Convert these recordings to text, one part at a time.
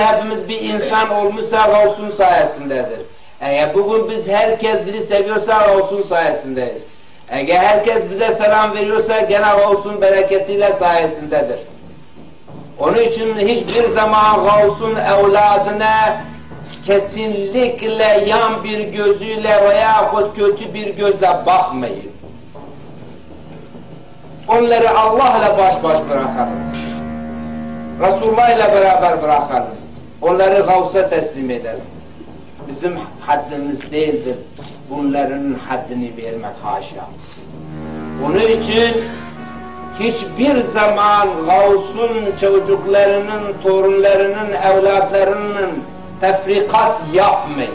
hepimiz bir insan olmuşsa Gavs'un sayesindedir. Eğer bugün biz herkes bizi seviyorsa Gavs'un sayesindeyiz. Eğer herkes bize selam veriyorsa gene Gavs'un bereketiyle sayesindedir. Onun için hiçbir zaman Gavs'un evladına kesinlikle yan bir gözüyle veya kötü bir gözle bakmayın. Onları Allah'la baş baş bırakalım. Resulullah ile beraber bırakalım. Onları Gavs'a teslim edelim. Bizim haddimiz değildir. Bunların haddini vermek haşa. Onun için hiçbir zaman Gavs'un çocuklarının, torunlarının, evlatlarının tefrikat yapmayın.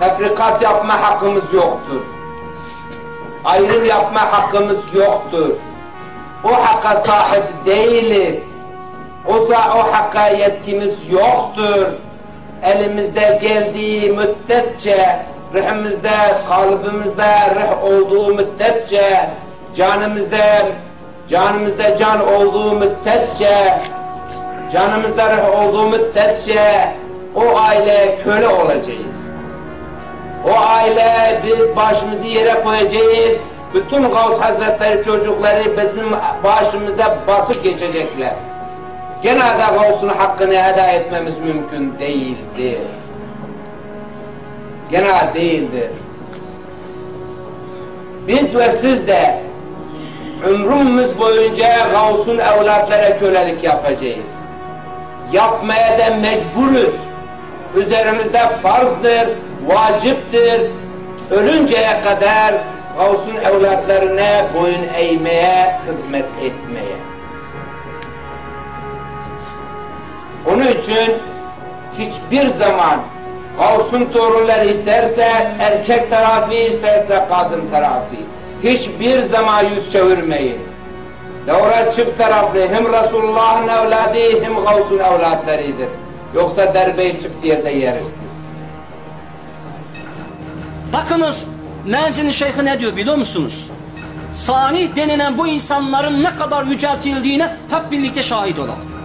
Tefrikat yapma hakkımız yoktur. Ayrım yapma hakkımız yoktur. O hakka sahip değiliz. O, o hakka yetkimiz yoktur. Elimizde geldiği müddetçe, ruhumuzda, kalbimizde ruh olduğu müddetçe, canımızda, canımızda can olduğu müddetçe, canımızda ruh olduğu müddetçe o aile köle olacağız. O aile biz başımızı yere koyacağız. Bütün Gavs Hazretleri çocukları bizim başımıza basıp geçecekler. Gene de Gavs'un hakkını eda etmemiz mümkün değildir. Gene değildir. Biz ve siz de ömrümüz boyunca Gavs'un evlatlara kölelik yapacağız. Yapmaya da mecburuz. Üzerimizde farzdır, vaciptir. Ölünceye kadar Gavs'un evlatlarına boyun eğmeye, hizmet etmeye. Onun için hiçbir zaman Gavs'un torunları isterse erkek tarafı isterse kadın tarafı hiçbir zaman yüz çevirmeyin. Doğru çift taraflı hem Resulullah'ın evladı hem Gavs'un evlatlarıdır. Yoksa derbeyi çift yerde yeriz biz. Bakınız Menzin Şeyh'i ne diyor biliyor musunuz? Salih denilen bu insanların ne kadar yüceltildiğine hep birlikte şahit olalım.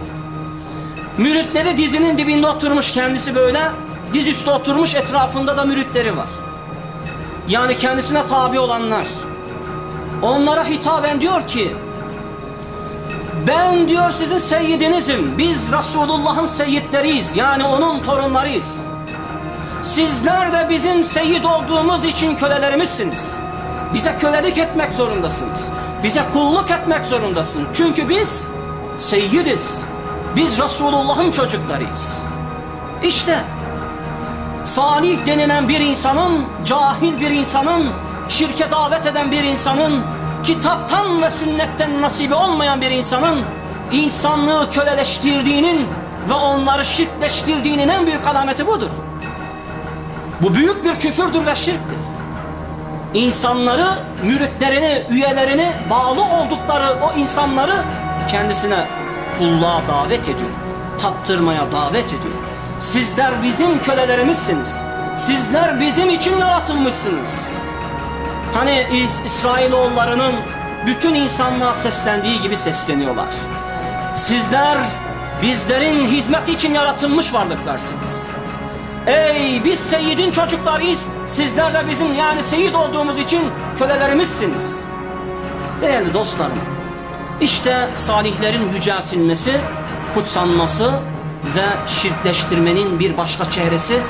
Müritleri dizinin dibinde oturmuş kendisi böyle, diz üstü oturmuş etrafında da müritleri var. Yani kendisine tabi olanlar. Onlara hitaben diyor ki, ben diyor sizin seyyidinizim, biz Resulullah'ın seyyidleriyiz, yani onun torunlarıyız. Sizler de bizim seyyid olduğumuz için kölelerimizsiniz. Bize kölelik etmek zorundasınız. Bize kulluk etmek zorundasınız. Çünkü biz seyyidiz. Biz Resulullah'ın çocuklarıyız. İşte salih denilen bir insanın, cahil bir insanın, şirke davet eden bir insanın, kitaptan ve sünnetten nasibi olmayan bir insanın insanlığı köleleştirdiğinin ve onları şirkleştirdiğinin en büyük alameti budur. Bu büyük bir küfürdür ve şirktir. İnsanları, müritlerini, üyelerini, bağlı oldukları o insanları kendisine kulluğa davet ediyor. Tattırmaya davet ediyor. Sizler bizim kölelerimizsiniz. Sizler bizim için yaratılmışsınız. Hani İs İsrailoğullarının bütün insanlığa seslendiği gibi sesleniyorlar. Sizler bizlerin hizmeti için yaratılmış varlıklarsınız. Ey biz Seyyid'in çocuklarıyız. Sizler de bizim yani Seyyid olduğumuz için kölelerimizsiniz. Değerli dostlarım. İşte salihlerin yüceltilmesi, kutsanması ve şirkleştirmenin bir başka çehresi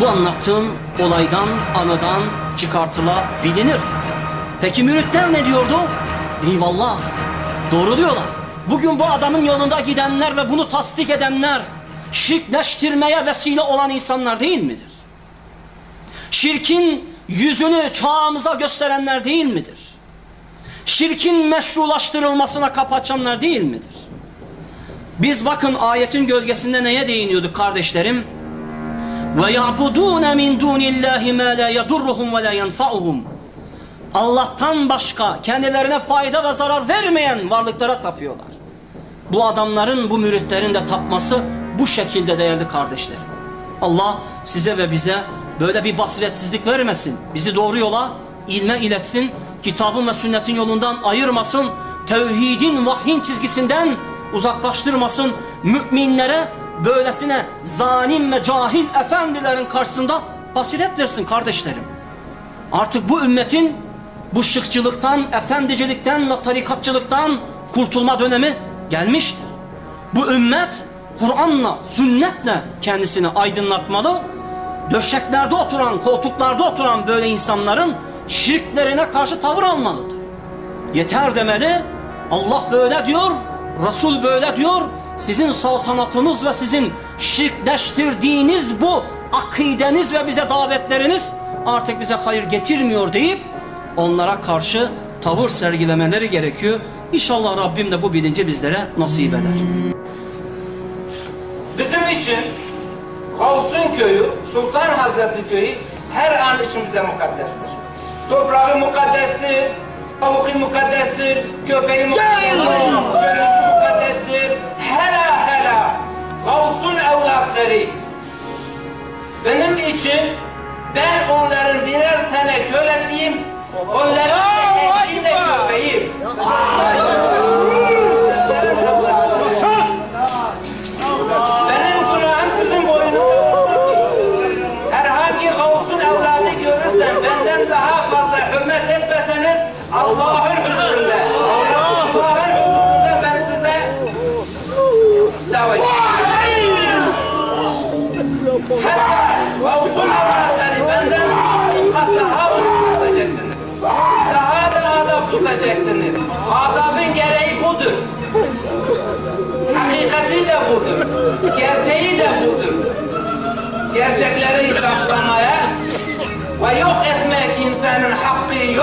bu anlattığım olaydan, anıdan çıkartılabilir. Peki müritler ne diyordu? Eyvallah. Doğru diyorlar. Bugün bu adamın yolunda gidenler ve bunu tasdik edenler şirkleştirmeye vesile olan insanlar değil midir? Şirkin yüzünü çağımıza gösterenler değil midir? Şirkin meşrulaştırılmasına kapı değil midir? Biz bakın ayetin gölgesinde neye değiniyorduk kardeşlerim? Ve ya'budun min dunillahi ma la yedurruhum ve la yenfa'uhum. Allah'tan başka kendilerine fayda ve zarar vermeyen varlıklara tapıyorlar. Bu adamların, bu müritlerin de tapması bu şekilde değerli kardeşlerim. Allah size ve bize böyle bir basiretsizlik vermesin. Bizi doğru yola, ilme iletsin. Kitabın ve sünnetin yolundan ayırmasın. Tevhidin, vahyin çizgisinden uzaklaştırmasın. Müminlere böylesine zalim ve cahil efendilerin karşısında basiret versin kardeşlerim. Artık bu ümmetin bu şıkçılıktan, efendicilikten ve tarikatçılıktan kurtulma dönemi gelmiştir. Bu ümmet Kur'an'la, sünnetle kendisini aydınlatmalı. Döşeklerde oturan, koltuklarda oturan böyle insanların şirklerine karşı tavır almalıdır. Yeter demeli. Allah böyle diyor, Resul böyle diyor. Sizin saltanatınız ve sizin şirkleştirdiğiniz bu akideniz ve bize davetleriniz artık bize hayır getirmiyor deyip onlara karşı tavır sergilemeleri gerekiyor. İnşallah Rabbim de bu bilinci bizlere nasip eder. Bizim için Kavsun köyü, Sultan Hazretli köyü her an için bize mukaddestir. Toprağı mukaddestir, tavuğu mukaddestir, köpeği mukaddestir, gölüsü mukaddestir. Hela hela Kavsun evlatları. Benim için ben onların birer tane kölesiyim, onların eşeği de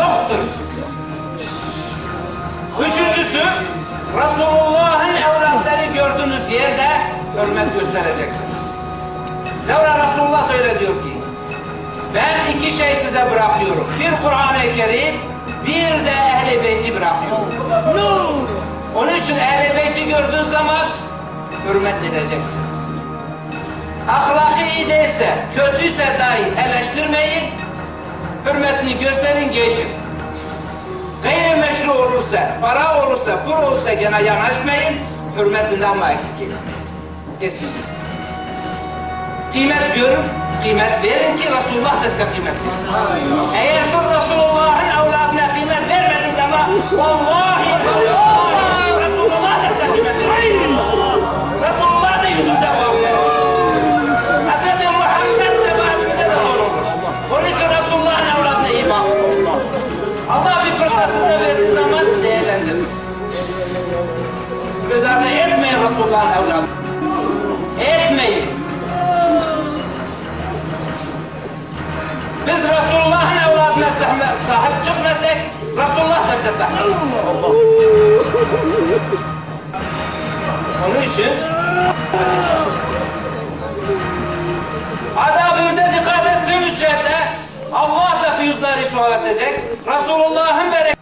yoktur. Üçüncüsü, Resulullah'ın evlatları gördüğünüz yerde hürmet göstereceksiniz. Levla Resulullah öyle diyor ki, ben iki şey size bırakıyorum. Bir Kur'an-ı Kerim, bir de Ehl-i Beyt'i bırakıyorum. Onun için Ehl-i Beyt'i gördüğün zaman hürmet edeceksiniz. Ahlakı iyi değilse, kötüyse dahi eleştirmeyin, hürmetini gösterin, geçin. Gayrimeşru olursa, para olursa, pul olursa gene yanaşmayın, hürmetinden ama eksik etmeyin. Kesin. Kıymet görün, kıymet verin ki Resulullah da size kıymet versin. Eğer siz Bize sahip çıkmaz. Onun için adabımıza dikkat ettiğimiz şeyde Allah da füyüzleri çoğaltacak. Resulullah'ın bereketi